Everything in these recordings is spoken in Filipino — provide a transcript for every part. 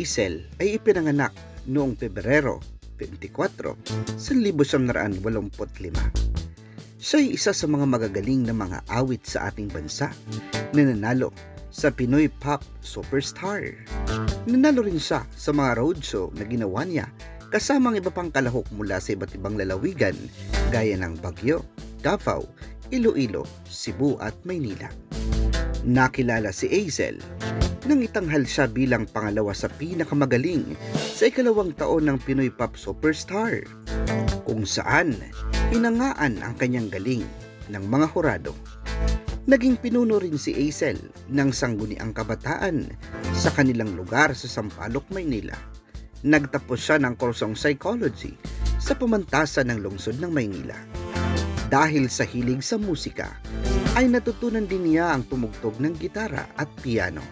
Hazel ay ipinanganak noong Pebrero 24, 1985. Siya ay isa sa mga magagaling na mga awit sa ating bansa na nanalo sa Pinoy Pop Superstar. Nanalo rin siya sa mga roadshow na ginawa niya kasama ang iba pang kalahok mula sa iba't ibang lalawigan gaya ng Bagyo, Davao, Iloilo, Cebu at Maynila. Nakilala si Hazel nang itanghal siya bilang pangalawa sa pinakamagaling sa ikalawang taon ng Pinoy Pop Superstar kung saan hinangaan ang kanyang galing ng mga hurado. Naging pinuno rin si Hazel ng sangguniang kabataan sa kanilang lugar sa Sampaloc, Maynila. Nagtapos siya ng kursong psychology sa pamantasan ng lungsod ng Maynila. Dahil sa hilig sa musika, ay natutunan din niya ang tumugtog ng gitara at piano.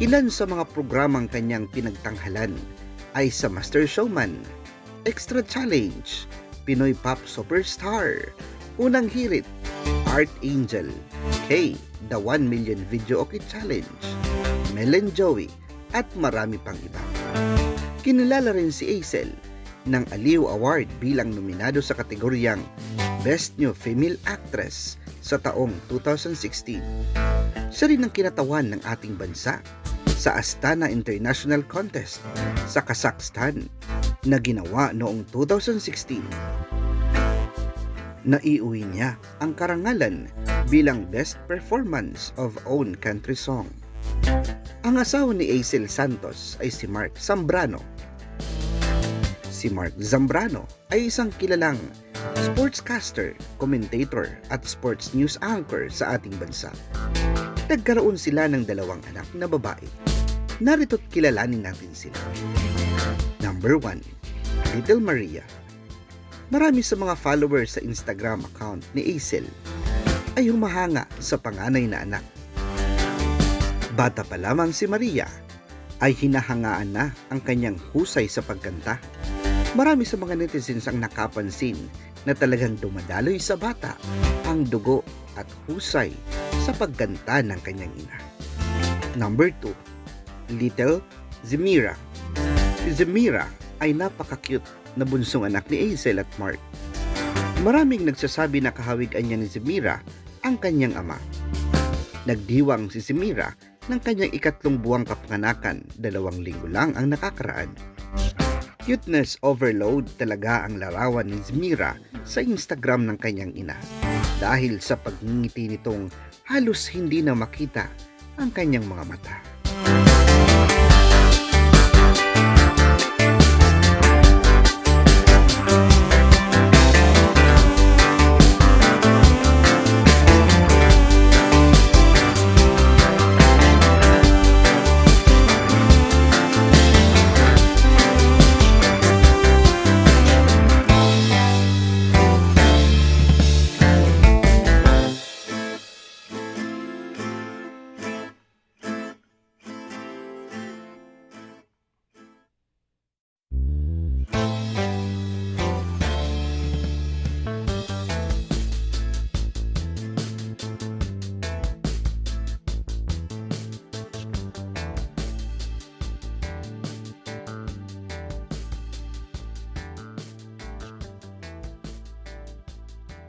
Ilan sa mga programang kanyang pinagtanghalan ay sa Master Showman, Extra Challenge, Pinoy Pop Superstar, Unang Hirit, Art Angel, K, The 1 Million Video Okay Challenge, Mel and Joey, at marami pang iba. Kinilala rin si Hazel ng Aliw Award bilang nominado sa kategoryang Best New Female Actress sa taong 2016. Siya rin ang kinatawan ng ating bansa sa Astana International Contest sa Kazakhstan na ginawa noong 2016. Naiuwi niya ang karangalan bilang Best Performance of Own Country Song. Ang asawa ni Hazel Santos ay si Mark Zambrano. Si Mark Zambrano ay isang kilalang sportscaster, commentator at sports news anchor sa ating bansa. Nagkaroon sila ng dalawang anak na babae. Narito't kilalanin natin sila. Number 1. Little Maria. Marami sa mga followers sa Instagram account ni Hazel ay humahanga sa panganay na anak. Bata pa lamang si Maria ay hinahangaan na ang kanyang husay sa pagkanta. Marami sa mga netizens ang nakapansin na talagang dumadaloy sa bata ang dugo at husay sa pagkanta ng kanyang ina. Number 2. Little Zemira. Si Zemira ay napaka-cute na bunsong anak ni Hazel at Mark. Maraming nagsasabi na kahawigan niya ni Zemira ang kanyang ama. Nagdiwang si Zemira ng kanyang ikatlong buwang kapanganakan, dalawang linggo lang ang nakakaraan. Cuteness overload talaga ang larawan ni Zmira sa Instagram ng kanyang ina dahil sa pagngiti nitong halos hindi na makita ang kanyang mga mata.